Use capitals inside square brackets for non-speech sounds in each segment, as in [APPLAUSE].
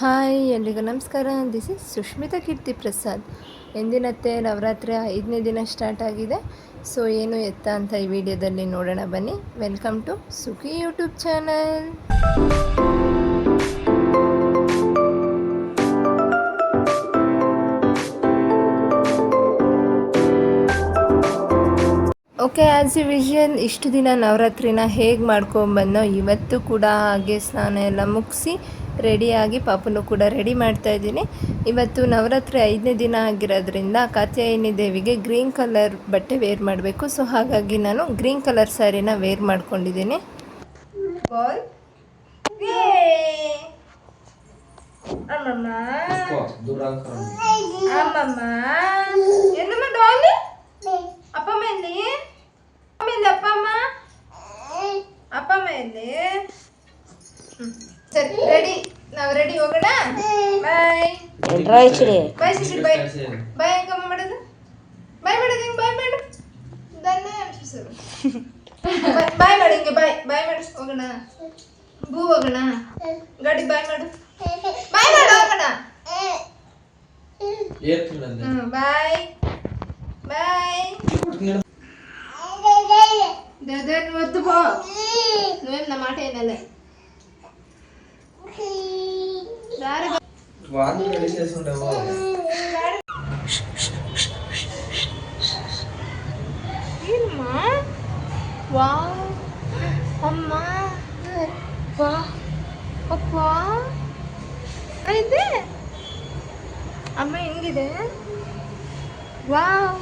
Hi, ಎಲ್ರಿಗೂ ನಮಸ್ಕಾರ. This is Sushmita Keerthi Prasad. ಎಂದಿನತ್ತೆ Navratri ಐದನೇ ದಿನ ಸ್ಟಾರ್ಟ್ ಆಗಿದೆ. ಸೊ ಏನು ಎತ್ತ ಅಂತ ಈ ವಿಡಿಯೋದಲ್ಲಿ ನೋಡೋಣ ಬನ್ನಿ. Welcome to Sukhi YouTube channel okay as you vision ಇಷ್ಟು ದಿನ ನವರಾತ್ರಿನ ಹೇಗೆ ಮಾಡ್ಕೊಂಬಂದೋ ಇವತ್ತು ಕೂಡ ಹಾಗೆ ಸ್ನಾನ ಎಲ್ಲ ಮುಗಿಸಿ ರೆಡಿಯಾಗಿ ಪಾಪನು ಕೂಡ ರೆಡಿ ಮಾಡ್ತಾ ಇದ್ದೀನಿ. ಇವತ್ತು ನವರಾತ್ರಿ ಐದನೇ ದಿನ ಆಗಿರೋದ್ರಿಂದ ಕಾತ್ಯಾಯಿನಿ ದೇವಿಗೆ ಗ್ರೀನ್ ಕಲರ್ ಬಟ್ಟೆ ವೇರ್ ಮಾಡಬೇಕು. ಸೊ ಹಾಗಾಗಿ ನಾನು ಗ್ರೀನ್ ಕಲರ್ ಸ್ಯಾರಿನ ವೇರ್ ಮಾಡ್ಕೊಂಡಿದ್ದೀನಿ. ಅಪ್ಪ ಮೇಲೆ ಎಲ್ಲಿ? ಅಮ್ಮ ರೆಡಿ ಹೋಗೋಣ? ಬಾಯ್ ಎಲ್ರ ಬೈ ಬಾಯ್ ಸಿಸಿ ಬಾಯ್ ಬಾಯ್ ಮಾಡೋದು? ಬಾಯ್ ಮಾಡೋದು [LAUGHS] ಹಿಂಗೆ ಬಾಯ್ ಮಾಡು ದನ್ನ bye bye bye bye bye bye ಮಾಡು ಹೋಗೋಣ. ಬೂ ಹೋಗೋಣ. ಗಾಡಿ ಬಾಯ್ ಮಾಡು ಬಾಯ್ ಮಾಡು ಹೋಗೋಣ. ಬಾಯ್ ಬಾಯ್ ದದನ್ ಒದ್ದು ಬೋ. ನಮ್ಮ ಆಟ వినలే దారి వాళ్ళు రెడీ చేసి ఉండేవో ಏನಮ್ಮ ವಾ ಅಮ್ಮ ವಾ ಅಪ್ಪ ಇದೆ ಅಮ್ಮ ಹೆಂಗಿದೆ ವಾವ್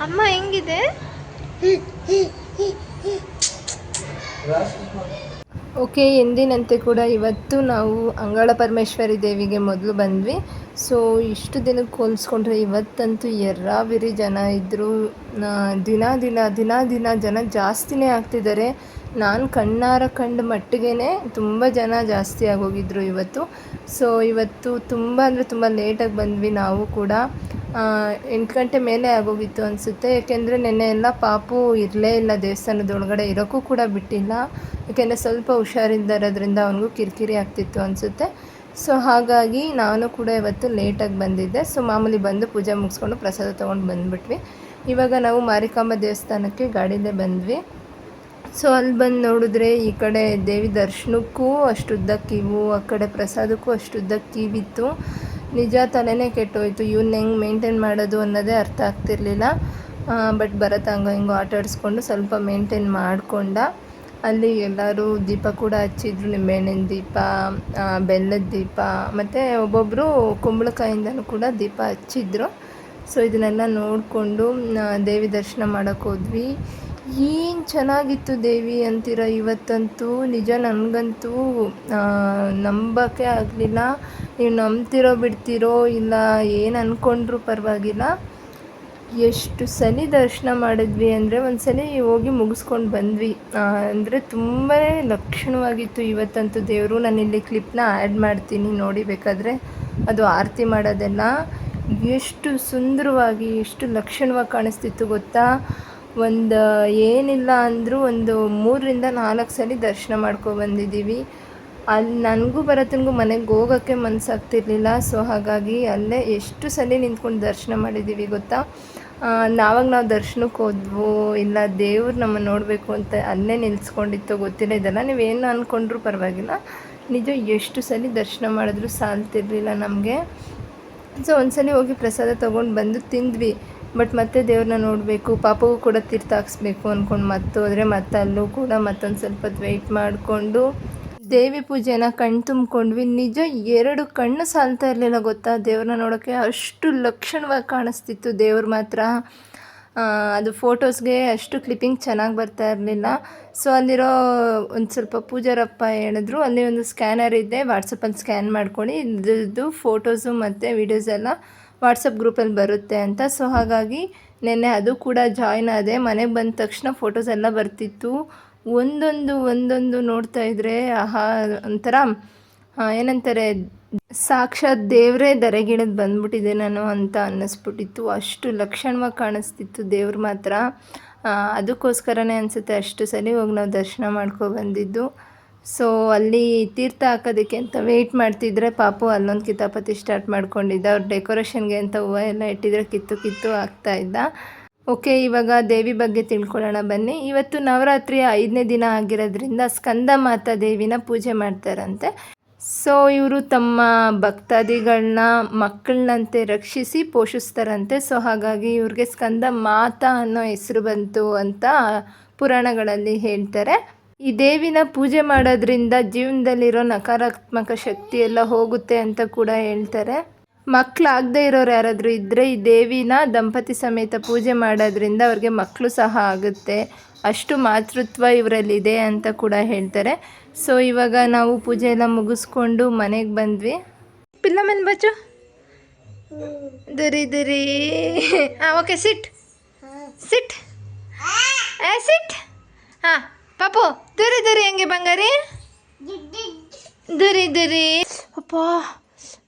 ಅಮ್ಮ ಹೆಂಗಿದೆ ಓಕೆ, ಎಂದಿನಂತೆ ಕೂಡ ಇವತ್ತು ನಾವು ಅಂಗಳ ಪರಮೇಶ್ವರಿ ದೇವಿಗೆ ಮೊದಲು ಬಂದ್ವಿ. ಸೊ ಇಷ್ಟು ದಿನಕ್ಕೆ ಹೋಲಿಸ್ಕೊಂಡ್ರೆ ಇವತ್ತಂತೂ ಎರ್ರಾವಿರಿ ಜನ ಇದ್ದರು ದಿನ ದಿನ ದಿನ ದಿನ ಜನ ಜಾಸ್ತಿನೇ ಆಗ್ತಿದ್ದಾರೆ. ನಾನು ಕಣ್ಣಾರ ಕಂಡ ಮಟ್ಟಿಗೆ ತುಂಬ ಜನ ಜಾಸ್ತಿ ಆಗೋಗಿದ್ರು ಇವತ್ತು. ಸೊ ಇವತ್ತು ತುಂಬ ಅಂದರೆ ತುಂಬ ಲೇಟಾಗಿ ಬಂದ್ವಿ ನಾವು ಕೂಡ. ಎಂಟು ಗಂಟೆ ಮೇಲೆ ಆಗೋಗಿತ್ತು ಅನಿಸುತ್ತೆ. ಏಕೆಂದರೆ ನೆನ್ನೆ ಎಲ್ಲ ಪಾಪು ಇರಲೇ ಇಲ್ಲ ದೇವಸ್ಥಾನದ ಒಳಗಡೆ ಇರೋಕ್ಕೂ ಕೂಡ ಬಿಟ್ಟಿಲ್ಲ. ಯಾಕೆಂದರೆ ಸ್ವಲ್ಪ ಹುಷಾರಿಂದ ಇರೋದ್ರಿಂದ ಅವನಿಗೂ ಕಿರಿಕಿರಿ ಆಗ್ತಿತ್ತು ಅನಿಸುತ್ತೆ. ಸೊ ಹಾಗಾಗಿ ನಾನು ಕೂಡ ಇವತ್ತು ಲೇಟಾಗಿ ಬಂದಿದ್ದೆ. ಸೊ ಮಾಮೂಲಿ ಬಂದು ಪೂಜೆ ಮುಗಿಸ್ಕೊಂಡು ಪ್ರಸಾದ ತೊಗೊಂಡು ಬಂದುಬಿಟ್ವಿ. ಇವಾಗ ನಾವು ಮಾರಿಕಾಂಬ ದೇವಸ್ಥಾನಕ್ಕೆ ಗಾಡಿಲೇ ಬಂದ್ವಿ. ಸೊ ಅಲ್ಲಿ ಬಂದು ನೋಡಿದ್ರೆ ಈ ಕಡೆ ದೇವಿ ದರ್ಶನಕ್ಕೂ ಅಷ್ಟುದ್ದ ಕೀವು ಆ ಕಡೆ ಪ್ರಸಾದಕ್ಕೂ ಅಷ್ಟುದ್ದ ಕ್ಯೂ ಇತ್ತು ನಿಜ ತಲೆನೇ ಕೆಟ್ಟೋಯ್ತು. ಇವ್ನ ಹೆಂಗೆ ಮೇಂಟೈನ್ ಮಾಡೋದು ಅನ್ನೋದೇ ಅರ್ಥ ಆಗ್ತಿರ್ಲಿಲ್ಲ. ಬಟ್ ಭರತ್ ಹಂಗೋ ಹಿಂಗೋ ಆಟ ಸ್ವಲ್ಪ ಮೇಂಟೈನ್ ಮಾಡಿಕೊಂಡ ಅಲ್ಲಿ ಎಲ್ಲರೂ ದೀಪ ಕೂಡ ಹಚ್ಚಿದ್ರು. ನಿಂಬೆಹಣ್ಣಿನ ದೀಪ ಬೆಲ್ಲದ ದೀಪ, ಮತ್ತು ಒಬ್ಬೊಬ್ಬರು ಕುಂಬಳಕಾಯಿಂದನೂ ಕೂಡ ದೀಪ ಹಚ್ಚಿದ್ರು. ಸೊ ಇದನ್ನೆಲ್ಲ ನೋಡಿಕೊಂಡು ದೇವಿ ದರ್ಶನ ಮಾಡೋಕ್ಕೆ ಹೋದ್ವಿ. ಏನು ಚೆನ್ನಾಗಿತ್ತು ದೇವಿ ಅಂತೀರ ಇವತ್ತಂತೂ? ನಿಜ ನನಗಂತೂ ನಂಬೋಕ್ಕೆ ಆಗಲಿಲ್ಲ. ನೀವು ನಂಬ್ತಿರೋ ಬಿಡ್ತಿರೋ ಇಲ್ಲ ಏನು ಅಂದ್ಕೊಂಡ್ರೂ ಪರವಾಗಿಲ್ಲ. ಎಷ್ಟು ಸಲ ದರ್ಶನ ಮಾಡಿದ್ವಿ ಅಂದರೆ ಒಂದು ಹೋಗಿ ಮುಗಿಸ್ಕೊಂಡು ಬಂದ್ವಿ. ಅಂದರೆ ತುಂಬಾ ಲಕ್ಷಣವಾಗಿತ್ತು ಇವತ್ತಂತೂ ದೇವರು. ನಾನು ಇಲ್ಲಿ ಕ್ಲಿಪ್ನ ಆ್ಯಡ್ ಮಾಡ್ತೀನಿ ನೋಡಿ ಬೇಕಾದರೆ. ಅದು ಆರತಿ ಮಾಡೋದೆಲ್ಲ. ಎಷ್ಟು ಸುಂದರವಾಗಿ, ಎಷ್ಟು ಲಕ್ಷಣವಾಗಿ ಕಾಣಿಸ್ತಿತ್ತು ಗೊತ್ತಾ? ಒಂದು ಏನಿಲ್ಲ ಅಂದರೂ ಒಂದು ಮೂರರಿಂದ ನಾಲ್ಕು ಸಲ ದರ್ಶನ ಮಾಡ್ಕೊ ಬಂದಿದ್ದೀವಿ. ಅಲ್ಲಿ ನನಗೂ ಭರತನಿಗೂ ಮನೆಗೆ ಹೋಗೋಕ್ಕೆ ಮನಸ್ಸಾಗ್ತಿರ್ಲಿಲ್ಲ ಸೊ ಹಾಗಾಗಿ ಅಲ್ಲೇ ಎಷ್ಟು ಸಲ ನಿಂತ್ಕೊಂಡು ದರ್ಶನ ಮಾಡಿದ್ದೀವಿ ಗೊತ್ತಾ? ನಾವಾಗ ನಾವು ದರ್ಶನಕ್ಕೆ ಹೋದ್ವು ಇಲ್ಲ ದೇವ್ರು ನಮ್ಮನ್ನು ನೋಡಬೇಕು ಅಂತ ಅಲ್ಲೇ ನಿಲ್ಸ್ಕೊಂಡಿತ್ತು ಗೊತ್ತಿಲ್ಲ. ಇದೆಲ್ಲ ನೀವೇನು ಅಂದ್ಕೊಂಡ್ರೂ ಪರವಾಗಿಲ್ಲ. ನಿಜ ಎಷ್ಟು ಸಲ ದರ್ಶನ ಮಾಡಿದ್ರು ಸಾಲ್ತಿರ್ಲಿಲ್ಲ ನಮಗೆ. ಸೊ ಒಂದ್ಸಲಿ ಹೋಗಿ ಪ್ರಸಾದ ತೊಗೊಂಡು ಬಂದು ತಿಂದ್ವಿ. ಬಟ್ ಮತ್ತೆ ದೇವ್ರನ್ನ ನೋಡಬೇಕು ಪಾಪಗೂ ಕೂಡ ತೀರ್ಥ ಹಾಕ್ಸ್ಬೇಕು ಅಂದ್ಕೊಂಡು ಮತ್ತೆ ಹೋದರೆ ಮತ್ತೆ ಅಲ್ಲೂ ಕೂಡ ಮತ್ತೊಂದು ಸ್ವಲ್ಪ ವೆಯ್ಟ್ ಮಾಡಿಕೊಂಡು ದೇವಿ ಪೂಜೆನ ಕಣ್ ತುಂಬ್ಕೊಂಡ್ವಿ. ನಿಜ ಎರಡು ಕಣ್ಣು ಸಾಲ್ತಾ ಇರಲಿಲ್ಲ ಗೊತ್ತಾ? ದೇವ್ರನ್ನ ನೋಡೋಕ್ಕೆ ಅಷ್ಟು ಲಕ್ಷಣವಾಗಿ ಕಾಣಿಸ್ತಿತ್ತು ದೇವ್ರು ಮಾತ್ರ. ಅದು ಫೋಟೋಸ್ಗೆ ಅಷ್ಟು ಕ್ಲಿಪ್ಪಿಂಗ್ ಚೆನ್ನಾಗಿ ಬರ್ತಾ ಇರಲಿಲ್ಲ. ಸೊ ಅಲ್ಲಿರೋ ಒಂದು ಸ್ವಲ್ಪ ಪೂಜಾರಪ್ಪ ಹೇಳಿದ್ರು, ಅಲ್ಲಿ ಒಂದು ಸ್ಕ್ಯಾನರ್ ಇದೆ ವಾಟ್ಸಪ್ಪಲ್ಲಿ ಸ್ಕ್ಯಾನ್ ಮಾಡ್ಕೊಂಡು ಇದ್ರದ್ದು ಫೋಟೋಸು ಮತ್ತು ವೀಡಿಯೋಸ್ ಎಲ್ಲ ವಾಟ್ಸಪ್ ಗ್ರೂಪಲ್ಲಿ ಬರುತ್ತೆ ಅಂತ. ಸೊ ಹಾಗಾಗಿ ನೆನ್ನೆ ಅದು ಕೂಡ ಜಾಯ್ನ್ ಆದೆ. ಮನೆಗೆ ಬಂದ ತಕ್ಷಣ ಫೋಟೋಸ್ ಎಲ್ಲ ಬರ್ತಿತ್ತು. ಒಂದೊಂದು ಒಂದೊಂದು ನೋಡ್ತಾ ಇದ್ರೆ, ಆಹಾ, ಒಂಥರ ಏನಂತಾರೆ, ಸಾಕ್ಷಾತ್ ದೇವರೇ ಧರೆಗಿಳಿದು ಬಂದ್ಬಿಟ್ಟಿದೆ ನಾನು ಅಂತ ಅನ್ನಿಸ್ಬಿಟ್ಟಿತ್ತು. ಅಷ್ಟು ಲಕ್ಷಣವಾಗಿ ಕಾಣಿಸ್ತಿತ್ತು ದೇವ್ರ ಮಾತ್ರ. ಅದಕ್ಕೋಸ್ಕರನೇ ಅನಿಸುತ್ತೆ ಅಷ್ಟು ಸಲ ಹೋಗಿ ನಾವು ದರ್ಶನ ಮಾಡ್ಕೊ ಬಂದಿದ್ದು. ಸೊ ಅಲ್ಲಿ ತೀರ್ಥ ಹಾಕೋದಕ್ಕೆ ಅಂತ ವೆಯ್ಟ್ ಮಾಡ್ತಿದ್ರೆ ಪಾಪು ಅಲ್ಲೊಂದು ಕಿತಾಪತಿ ಸ್ಟಾರ್ಟ್ ಮಾಡ್ಕೊಂಡಿದ್ದ. ಅವ್ರ ಡೆಕೋರೇಷನ್ಗೆ ಅಂತ ಹೂವು ಎಲ್ಲ ಇಟ್ಟಿದ್ರೆ ಕಿತ್ತು ಕಿತ್ತು ಇದ್ದ. ಓಕೆ ಇವಾಗ ದೇವಿ ಬಗ್ಗೆ ತಿಳ್ಕೊಳ್ಳೋಣ ಬನ್ನಿ. ಇವತ್ತು ನವರಾತ್ರಿಯ ಐದನೇ ದಿನ ಆಗಿರೋದ್ರಿಂದ ಸ್ಕಂದ ಮಾತಾ ದೇವಿನ ಪೂಜೆ ಮಾಡ್ತಾರಂತೆ. ಸೊ ಇವರು ತಮ್ಮ ಭಕ್ತಾದಿಗಳನ್ನ ಮಕ್ಕಳನ್ನಂತೆ ರಕ್ಷಿಸಿ ಪೋಷಿಸ್ತಾರಂತೆ. ಸೊ ಹಾಗಾಗಿ ಇವ್ರಿಗೆ ಸ್ಕಂದ ಮಾತಾ ಅನ್ನೋ ಹೆಸರು ಬಂತು ಅಂತ ಪುರಾಣಗಳಲ್ಲಿ ಹೇಳ್ತಾರೆ. ಈ ದೇವಿನ ಪೂಜೆ ಮಾಡೋದ್ರಿಂದ ಜೀವನದಲ್ಲಿರೋ ನಕಾರಾತ್ಮಕ ಶಕ್ತಿ ಎಲ್ಲ ಹೋಗುತ್ತೆ ಅಂತ ಕೂಡ ಹೇಳ್ತಾರೆ. ಮಕ್ಕಳಾಗದೇ ಇರೋರು ಯಾರಾದರೂ ಇದ್ದರೆ ಈ ದೇವಿನ ದಂಪತಿ ಸಮೇತ ಪೂಜೆ ಮಾಡೋದ್ರಿಂದ ಅವ್ರಿಗೆ ಮಕ್ಕಳು ಸಹ ಆಗುತ್ತೆ. ಅಷ್ಟು ಮಾತೃತ್ವ ಇವರಲ್ಲಿದೆ ಅಂತ ಕೂಡ ಹೇಳ್ತಾರೆ. ಸೊ ಇವಾಗ ನಾವು ಪೂಜೆ ಎಲ್ಲ ಮುಗಿಸ್ಕೊಂಡು ಮನೆಗೆ ಬಂದ್ವಿ. ಪಿಲ್ಲ ಮನ್ ಬಚ್ಚು. ದುರಿ ದುರಿ. ಹಾಂ. ಓಕೆ ಸಿಟ್ ಸಿಟ್ ಸಿಟ್ ಹಾಂ. ಪಾಪು, ದುರಿ ದುರಿ ಹೆಂಗೆ ಬಂಗಾರಿ? ದುರಿ ದುರಿ. ಅಪ್ಪ,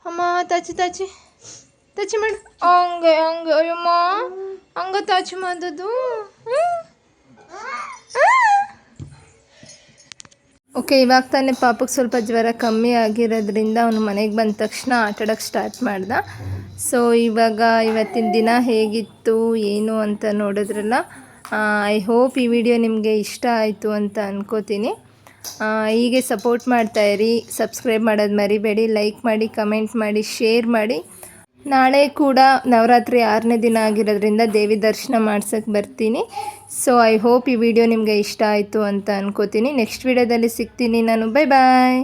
ಅಮ್ಮ, ತಾಚಿ ತಾಚಿ. ತಾಚಿ ಮಾಡು. ಹಂಗೆ ಹಂಗೆ, ಅಯ್ಯಮ್ಮ. ಹಂಗ ತಾಚಿ ಮಾಡೋದು ಓಕೆ, ಇವಾಗ ತಾನೇ ಪಾಪಕ್ಕೆ ಸ್ವಲ್ಪ ಜ್ವರ ಕಮ್ಮಿ ಆಗಿರೋದ್ರಿಂದ ಅವನು ಮನೆಗೆ ಬಂದ ತಕ್ಷಣ ಆಟಾಡೋಕ್ಕೆ ಸ್ಟಾರ್ಟ್ ಮಾಡ್ದ. ಸೊ ಇವಾಗ ಇವತ್ತಿನ ದಿನ ಹೇಗಿತ್ತು, ಏನು ಅಂತ ನೋಡಿದ್ರಲ್ಲ ಐ ಹೋಪ್ ಈ ವಿಡಿಯೋ ನಿಮಗೆ ಇಷ್ಟ ಆಯಿತು ಅಂತ ಅಂದ್ಕೋತೀನಿ ಹೀಗೆ ಸಪೋರ್ಟ್ ಮಾಡ್ತಾಯಿರಿ ಸಬ್ಸ್ಕ್ರೈಬ್ ಮಾಡೋದು ಮರಿಬೇಡಿ ಲೈಕ್ ಮಾಡಿ ಕಮೆಂಟ್ ಮಾಡಿ ಶೇರ್ ಮಾಡಿ. ನಾಳೆ ಕೂಡ ನವರಾತ್ರಿ ಆರನೇ ದಿನ ಆಗಿರೋದ್ರಿಂದ ದೇವಿ ದರ್ಶನ ಮಾಡ್ಸೋಕ್ಕೆ ಬರ್ತೀನಿ. ಸೊ ಐ ಹೋಪ್ ಈ ವಿಡಿಯೋ ನಿಮಗೆ ಇಷ್ಟ ಆಯಿತು ಅಂತ ಅನ್ಕೋತೀನಿ. ನೆಕ್ಸ್ಟ್ ವಿಡಿಯೋದಲ್ಲಿ ಸಿಗ್ತೀನಿ ನಾನು. Bye bye